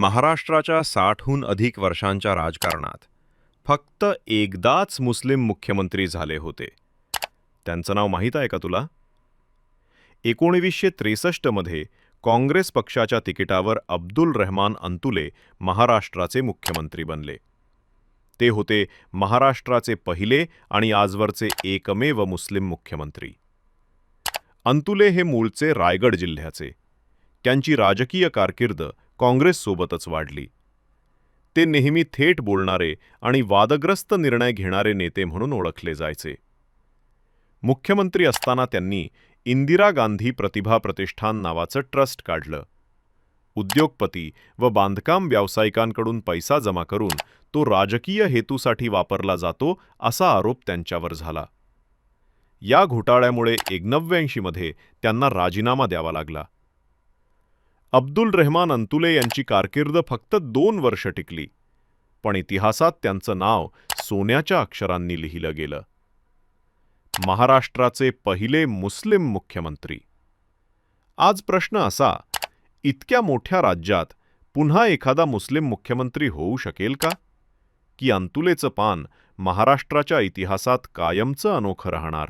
महाराष्ट्राच्या साठहून अधिक वर्षांच्या राजकारणात फक्त एकदाच मुस्लिम मुख्यमंत्री झाले होते. त्यांचं नाव माहीत आहे का तुला? एकोणवीसशे त्रेसष्टमध्ये काँग्रेस पक्षाच्या तिकिटावर अब्दुल रहमान अंतुले महाराष्ट्राचे मुख्यमंत्री बनले. ते होते महाराष्ट्राचे पहिले आणि आजवरचे एकमेव मुस्लिम मुख्यमंत्री. अंतुले हे मूळचे रायगड जिल्ह्याचे. त्यांची राजकीय कारकीर्द काँग्रेससोबतच वाढली. ते नेहमी थेट बोलणारे आणि वादग्रस्त निर्णय घेणारे नेते म्हणून ओळखले जायचे. मुख्यमंत्री असताना त्यांनी इंदिरा गांधी प्रतिभा प्रतिष्ठान नावाचं ट्रस्ट काढलं. उद्योगपती व बांधकाम व्यावसायिकांकडून पैसा जमा करून तो राजकीय हेतूसाठी वापरला जातो असा आरोप त्यांच्यावर झाला. या घोटाळ्यामुळे एकोणव्याऐंशीमध्ये त्यांना राजीनामा द्यावा लागला. अब्दुल रहमान अंतुले यांची कारकीर्द फक्त दोन वर्ष टिकली पण इतिहासात त्यांचं नाव सोन्याच्या अक्षरांनी लिहिलं गेलं. महाराष्ट्राचे पहिले मुस्लिम मुख्यमंत्री. आज प्रश्न असा इतक्या मोठ्या राज्यात पुन्हा एखादा मुस्लिम मुख्यमंत्री होऊ शकेल का? की अंतुलेचं पान महाराष्ट्राच्या इतिहासात कायमचं अनोखं राहणार?